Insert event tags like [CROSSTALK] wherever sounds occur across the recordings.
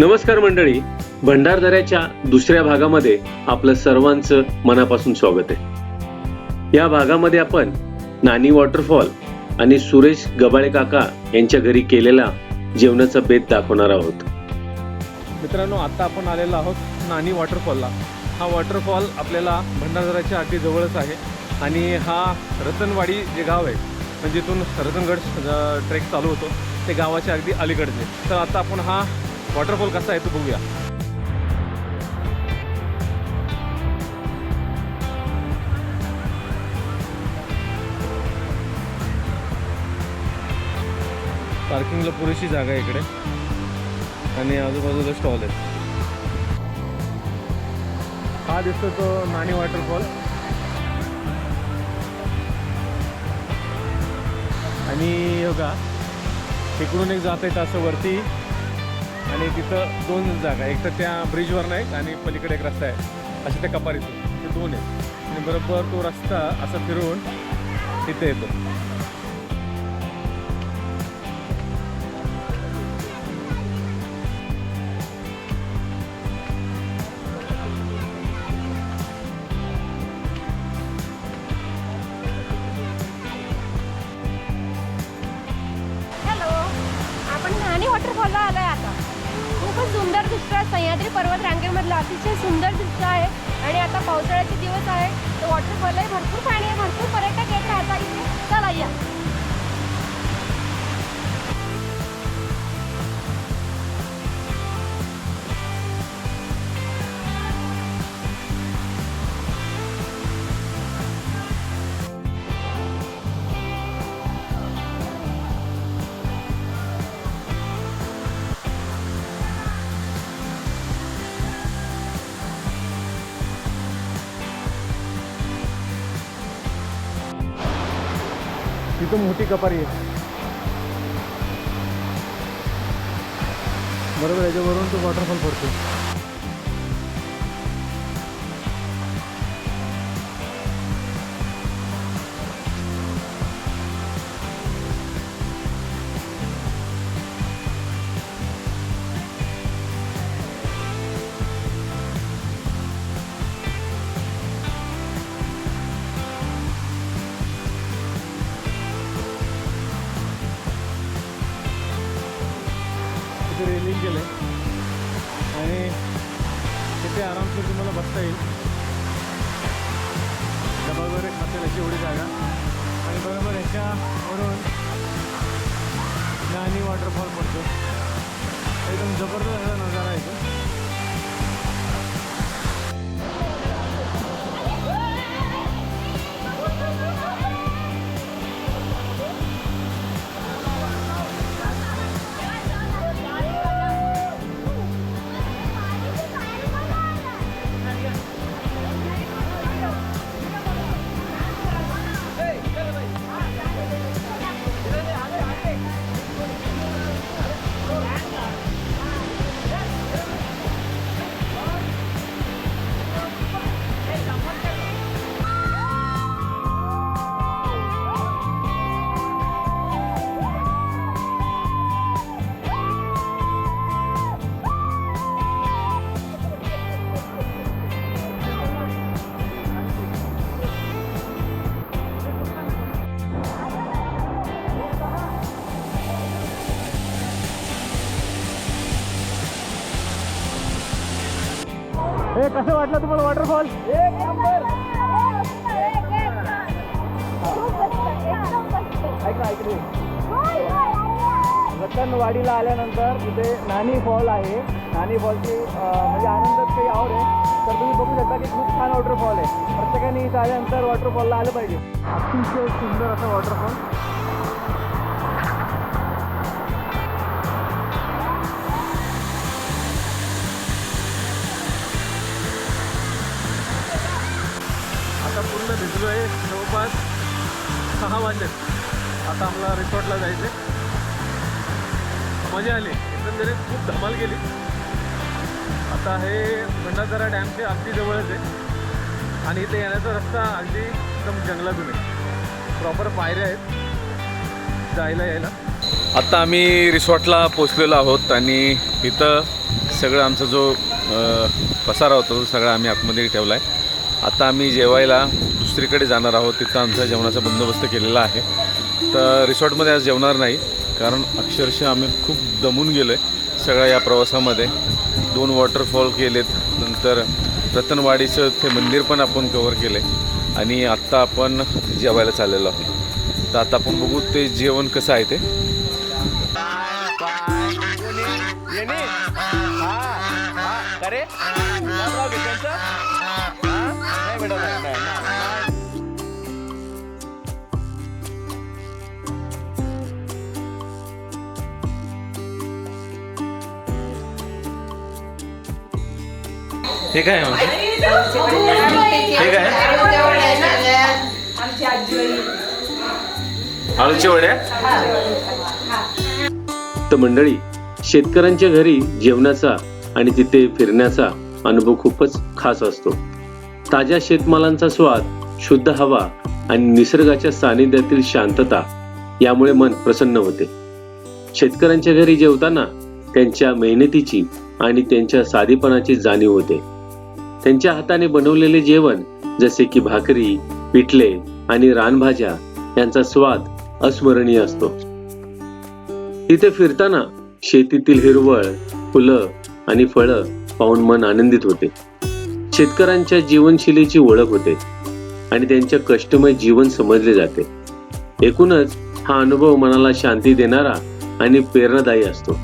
नमस्कार मंडळी. भंडारदऱ्याच्या दुसऱ्या भागामध्ये आपलं सर्वांचं मनापासून स्वागत आहे. या भागामध्ये आपण नानी वॉटरफॉल आणि सुरेश गबाळे काका यांच्या घरी केलेला जेवणाचा बेत दाखवणार आहोत. मित्रांनो आता आपण आलेलो आहोत नानी वॉटरफॉलला. हा वॉटरफॉल आपल्याला भंडारदऱ्याच्या अगदी जवळच आहे आणि हा रतनवाडी जे गाव आहे म्हणजे इथून रतनगड ट्रेक चालू होतो. ते गावाच्या अगदी अलीकडचे. तर आता आपण हा वॉटरफॉल कसा आहे तो बघूया. पार्किंगला पुरेशी जागा आहे इकडे. आणि आजूबाजूला स्टॉल आहेत. हा दिसतो तो नाणी वॉटरफॉल. आणि बघा तिकडून एक जात आहेत असं वरती आणि तिथं दोन जागा एक तर त्या ब्रिजवर नाही आणि पलीकडे एक रस्ता आहे. असे त्या कपारीतून. ते दोन आहेत. आणि बरोबर तो रस्ता असा फिरून तिथे येतो. हॅलो आपण न्हाणी वॉटरफॉलला आता. सुंदर दृश्य आहे सह्याद्री पर्वत रांगेमधलं अतिशय सुंदर दृश्य आहे. आणि आता पावसाळ्याचे दिवस आहे तर वॉटरफॉललाही भरपूर पाणी आहे. भरपूर पर्यटक येत राहतात इथे. चला या. तिथं मोठी कपारी आहे. बरोबर याच्यावरून तो वॉटरफॉल पडतो. इथे आरामशीर तुम्हाला बसता येईल. डबा वगैरे असेल अशी एवढी जागा. आणि बरोबर ह्याच्यावरून नानी वॉटरफॉल पडतो. एकदम जबरदस्त असा नजारा आहे हे कसं वाटलं तुम्हाला वॉटरफॉल रतनवाडीला आल्यानंतर इथे नानी फॉल आहे. नानी फॉलची म्हणजे आनंदात काही आवड आहे. तर तुम्ही बघू शकता की खूप छान वॉटरफॉल आहे. प्रत्येकाने इथं आल्यानंतर वॉटरफॉलला आलं पाहिजे. अतिशय सुंदर असा वॉटरफॉल आता आहे जवळपास सहा वाजले. आता आम्हाला रिसॉर्टला जायचं आहे मजा आली. एकंदरीत खूप धमाल गेली आता हे भंडारदरा डॅमचे अगदी जवळच आहे. आणि इथे येण्याचा रस्ता अगदी एकदम जंगलातून आहे. प्रॉपर पायऱ्या आहेत. जायला यायला. आता आम्ही रिसॉर्टला पोचलेलो आहोत आणि इथं सगळं आमचा जो पसारा होता तो सगळा आम्ही आतमध्ये ठेवला आहे आता आम्ही जेवायला दुसरीकडे जाणार आहोत तिथं आमचा जेवणाचा बंदोबस्त केलेला आहे. तर रिसॉर्टमध्ये आज जेवणार नाही कारण अक्षरशः आम्ही खूप दमून गेलो आहे सगळ्या या प्रवासामध्ये. दोन वॉटरफॉल केलेत नंतर रतनवाडीचं ते मंदिर पण आपण कवर केलं आहे आणि आत्ता आपण जेवायला चाललेलो आहोत. तर आता आपण बघू ते जेवण कसं आहे ते. हे काय हे काय आळूची वड्या? तर मंडळी शेतकऱ्यांच्या घरी जेवणाचा आणि तिथे फिरण्याचा अनुभव खूपच खास असतो. ताज्या शेतमालांचा स्वाद शुद्ध हवा आणि निसर्गाच्या सानिध्यातील शांतता यामुळे मन प्रसन्न होते. शेतकऱ्यांच्या घरी जेवताना त्यांच्या मेहनतीची आणि त्यांच्या साधेपणाची जाणीव होते. त्यांच्या हाताने बनवलेले जेवण जसे की भाकरी पिठले आणि रानभाज्या यांचा स्वाद अस्मरणीय असतो. तिथे फिरताना शेतीतील हिरवळ फुलं आणि फळं पाहून मन आनंदित होते. शेतकऱ्यांच्या जीवनशैलीची ओळख होते आणि त्यांच्या कष्टमय जीवन समजले जाते. एकूणच हा अनुभव मनाला शांती देणारा आणि प्रेरणादायी असतो.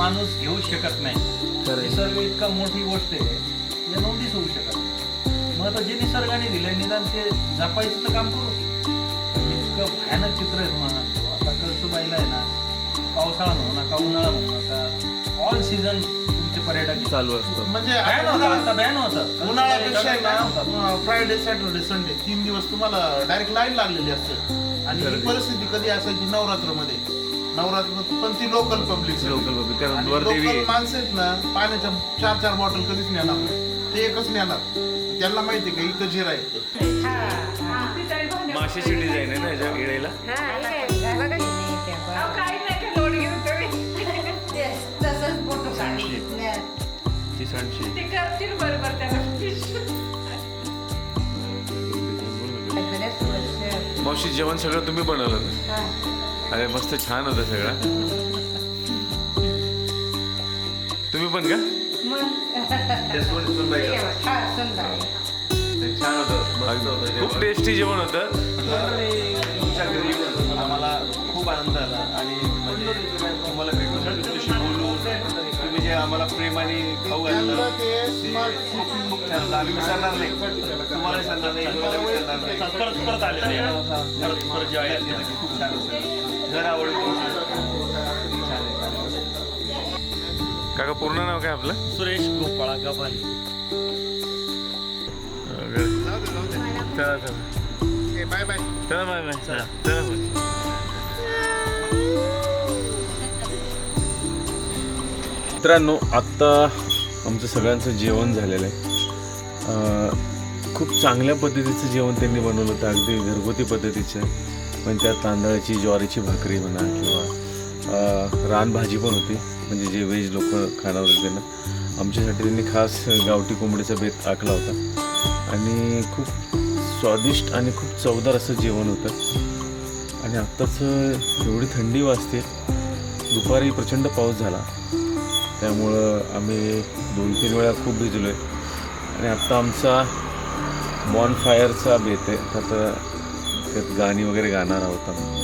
माणूस घेऊ शकत नाही. निसर्ग इतका मोठी गोष्ट आहे त्या नोंदीच होऊ शकत नाही. मग आता जे निसर्गाने दिलंय निदान ते जपायचं तर काम करू इतकं भयानक चित्र आहे तुम्हाला आता कळसुबाईला आहे ना पावसाळा म्हणू नका उन्हाळा म्हणू नका. ऑल सीझन तुमचे पर्यटक चालू असतं. म्हणजे बॅन होता आता बॅन होतं उन्हाळ्यापेक्षा आहे होता. ना फ्रायडे सॅटर्डे संडे तीन दिवस तुम्हाला डायरेक्ट लाईन लागलेली असते. आणि ही परिस्थिती कधी असायची नवरात्रमध्ये? नवरात्र पण ती लोकल पब्लिक लोकल त्या आणि वरदेवी लोकल माणसं आहेत ना पाण्याच्या चार चार बॉटल कधीच नेणार नाही. ते एकच नेणार. त्यांना माहिती आहे का इथं जिरा आहे. माशाची डिझाईन आहे ना याच्या इळेला? ती सांडशी. मावशी जेवण सगळं तुम्ही बनवलं ना? अरे मस्त छान होतं सगळं. तुम्ही पण का? छान [LAUGHS] होतं खूप टेस्टी जेवण होतं. प्रेमाने खाऊ घातलं. खूप खूप छान होतं. आम्ही विसरणार नाही. तुम्हाला विसरणार नाही तुम्हाला विसरणार नाही. परत परत आले. परत परत जेव्हा येईल तिथं की खूप छान असेल घर आवडलं छान आहे छान आहे. काका पूर्ण नाव काय आपलं? सुरेश गोपाळा गव्हाणे चला चला. Bye bye. चला बाय बाय. चला. चला मित्रांनो आत्ता आमचं सगळ्यांचं जेवण झालेलं आहे. खूप चांगल्या पद्धतीचं जेवण त्यांनी बनवलं होतं अगदी घरगुती पद्धतीचं. पण त्या तांदळाची ज्वारीची भाकरी म्हणा किंवा रानभाजी पण होती. म्हणजे जे व्हेज लोक खाणार होते त्यांना. आमच्यासाठी त्यांनी खास गावठी कोंबडीचा बेत आखला होता. आणि खूप स्वादिष्ट आणि खूप चवदार असं जेवण होतं. आणि आत्ताच एवढी थंडी वाजते. दुपारी प्रचंड पाऊस झाला. त्यामुळं आम्ही दोन तीन वेळा खूप भिजलो आहे आणि आत्ता आमचा बॉन फायरचा बेत आहे. तर त्यात गाणी वगैरे गाणार आहोत आम्ही.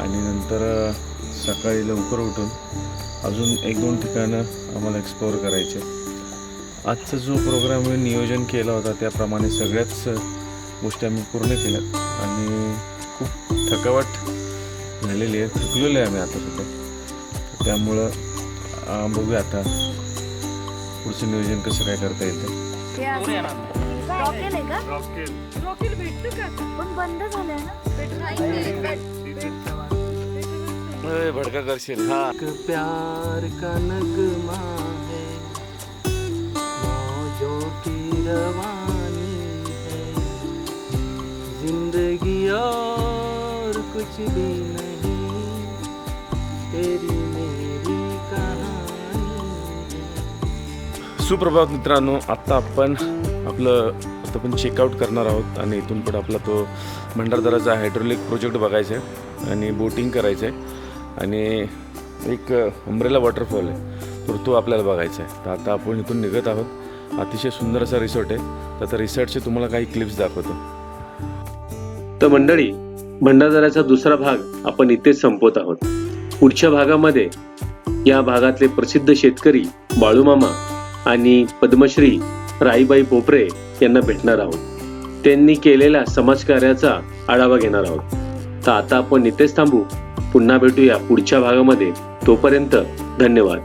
आणि नंतर सकाळी लवकर उठून अजून एक दोन ठिकाणं आम्हाला एक्सप्लोअर करायचे. आजचा जो प्रोग्राम मी नियोजन केला होता त्याप्रमाणे सगळ्याच गोष्टी आम्ही पूर्ण केल्या. आणि खूप थकावट झालेली आहे. थकलेलो आहे आम्ही आता सुद्धा त्यामुळं बघूया आता. पुढचं नियोजन कसं काय करता येतं. रॉकेल आहे का? रॉकेल भेटतो का पण बंद झालंय ना? भडका करशील. हा. प्यार का नगमा है मौजों की रवानी है। जिंदगी और कुछ भी नहीं तेरी सुप्रभात मित्रांनो आत्ता आपण आपलं आता आपण चेकआउट करणार आहोत आणि इथून पुढे आपला तो भंडारदराचा हायड्रोलिक प्रोजेक्ट बघायचा आहे आणि बोटिंग करायचं आहे. आणि एक अम्ब्रेला वॉटरफॉल आहे. तर तो आपल्याला बघायचा आहे. तर आता आपण इथून निघत आहोत. अतिशय सुंदर असा रिसॉर्ट आहे. तर आता रिसॉर्टचे तुम्हाला काही क्लिप्स दाखवतो. तर मंडळी भंडारदऱ्याचा दुसरा भाग आपण इथेच संपवत आहोत. पुढच्या भागामध्ये या भागातले प्रसिद्ध शेतकरी बाळूमामा आणि पद्मश्री राईबाई पोपरे यांना भेटणार आहोत. त्यांनी केलेल्या समाजकार्याचा आढावा घेणार आहोत. तर आता आपण इथेच थांबू. पुन्हा भेटूया पुढच्या भागामध्ये. तोपर्यंत धन्यवाद.